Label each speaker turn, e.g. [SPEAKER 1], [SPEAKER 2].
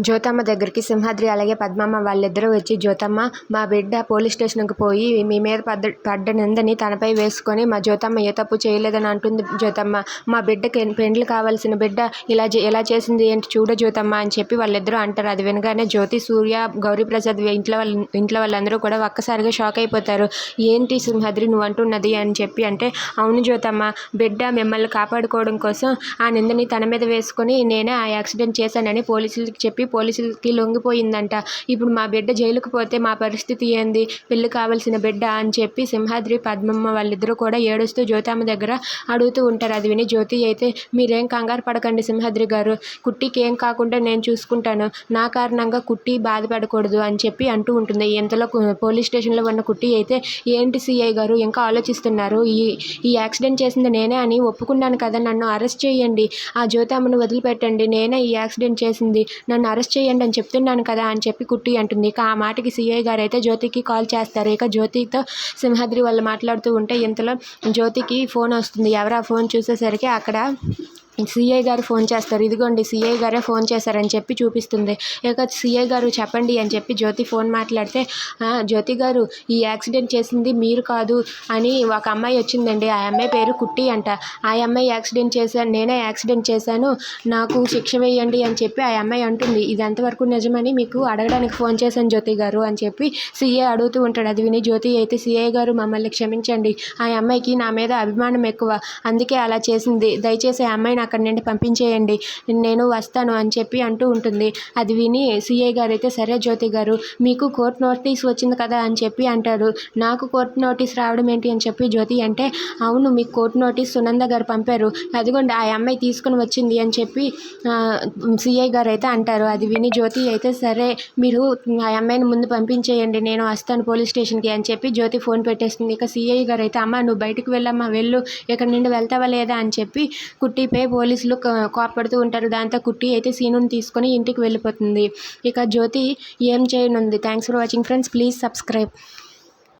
[SPEAKER 1] జ్యోతమ్మ దగ్గరికి సింహాద్రి అలాగే పద్మమ్మ వాళ్ళిద్దరూ వచ్చి జ్యోతమ్మ మా బిడ్డ పోలీస్ స్టేషన్కి పోయి మీ మీద పడ్డ పడ్డ నిందని తనపై వేసుకొని మా జ్యోతమ్మ ఏ తప్పు చేయలేదని అంటుంది జ్యోతమ్మ. మా బిడ్డకి పెండ్లు కావాల్సిన బిడ్డ ఇలా ఎలా చేసింది ఏంటి చూడ జ్యోతమ్మ అని చెప్పి వాళ్ళిద్దరూ అంటారు. అది వినగానే జ్యోతి సూర్య గౌరీప్రసాద్ ఇంట్లో వాళ్ళ ఇంట్లో వాళ్ళందరూ కూడా ఒక్కసారిగా షాక్ అయిపోతారు. ఏంటి సింహాద్రి నువ్వు అంటున్నది అని చెప్పి అంటే అవును జ్యోతమ్మ బిడ్డ మిమ్మల్ని కాపాడుకోవడం కోసం ఆ నిందని తన మీద వేసుకొని నేనే ఆ యాక్సిడెంట్ చేశానని పోలీసులకి చెప్పి పోలీసులకి లొంగిపోయిందంట. ఇప్పుడు మా బిడ్డ జైలుకు పోతే మా పరిస్థితి ఏంది? పెళ్ళి కావాల్సిన బిడ్డ అని చెప్పి సింహాద్రి పద్మమ్మ వాళ్ళిద్దరూ కూడా ఏడుస్తూ జ్యోతమ్మ దగ్గర అడుగుతూ ఉంటారు. అది విని జ్యోతి అయితే మీరేం కంగారు పడకండి సింహాద్రి గారు. కుట్టికి ఏం కాకుండా నేను చూసుకుంటాను. నా కారణంగా కుట్టి బాధపడకూడదు అని చెప్పి అంటూ ఉంటుంది. ఇంతలో పోలీస్ స్టేషన్లో ఉన్న కుట్టి అయితే ఏంటి సిఐ గారు? ఇంకా ఆలోచిస్తున్నారు? ఈ ఈ యాక్సిడెంట్ చేసింది నేనే అని ఒప్పుకున్నాను కదా. నన్ను అరెస్ట్ చేయండి. ఆ జ్యోతమ్మను వదిలిపెట్టండి. నేనే ఈ యాక్సిడెంట్ చేసింది. నన్ను అరెస్ట్ చేయండి అని చెప్తున్నాను కదా అని చెప్పి కుట్టి అంటుంది. ఇక ఆ మాటకి సిఐ గారు అయితే జ్యోతికి కాల్ చేస్తారు. ఇక జ్యోతితో సింహాద్రి వాళ్ళు మాట్లాడుతూ ఉంటే ఇంతలో జ్యోతికి ఫోన్ వస్తుంది. ఎవరు ఆ ఫోన్ చూసేసరికి అక్కడ సిఐ గారు ఫోన్ చేస్తారు. ఇదిగోండి సిఐ గారే ఫోన్ చేశారని చెప్పి చూపిస్తుంది. ఇక సిఐ గారు చెప్పండి అని చెప్పి జ్యోతి ఫోన్ మాట్లాడితే జ్యోతి గారు ఈ యాక్సిడెంట్ చేసింది మీరు కాదు అని ఒక అమ్మాయి వచ్చిందండి. ఆ అమ్మాయి పేరు కుట్టి అంట. ఆ అమ్మాయి యాక్సిడెంట్ చేశాను నేనే యాక్సిడెంట్ చేశాను నాకు శిక్ష వేయండి అని చెప్పి ఆ అమ్మాయి అంటుంది. ఇది ఎంతవరకు నిజమని మీకు అడగడానికి ఫోన్ చేశాను జ్యోతి గారు అని చెప్పి సిఐ అడుగుతూ ఉంటాడు. అది విని జ్యోతి అయితే సిఐ గారు మమ్మల్ని క్షమించండి. ఆ అమ్మాయికి నా మీద అభిమానం ఎక్కువ. అందుకే అలా చేసింది. దయచేసి ఆ అమ్మాయి నాకు అక్కడి నుండి పంపించేయండి. నేను వస్తాను అని చెప్పి అంటూ ఉంటుంది. అది విని సిఐ గారు అయితే సరే జ్యోతి గారు మీకు కోర్ట్ నోటీస్ వచ్చింది కదా అని చెప్పి అంటారు నాకు కోర్టు నోటీస్ రావడం ఏంటి అని చెప్పి జ్యోతి అంటే అవును మీకు కోర్టు నోటీస్ సునంద గారు పంపారు. అదిగోండి ఆ అమ్మాయి తీసుకుని వచ్చింది అని చెప్పి సిఐ గారు అయితే అంటారు. అది విని జ్యోతి అయితే సరే మీరు ఆ అమ్మాయిని ముందు పంపించేయండి. నేను వస్తాను పోలీస్ స్టేషన్కి అని చెప్పి జ్యోతి ఫోన్ పెట్టేస్తుంది. ఇక సిఐ గారు అయితే అమ్మ నువ్వు బయటకు వెళ్ళమ్మా వెళ్ళు. ఇక్కడ నుండి వెళ్తావా లేదా? అని చెప్పి కుట్టిపై పోలీసులు క- కోపడుతూ ఉంటారు. దాంతో కుట్టి అయితే సీనుని తీసుకొని ఇంటికి వెళ్ళిపోతుంది. ఇక జ్యోతి ఏం చేయనుంది? Thanks for watching friends please subscribe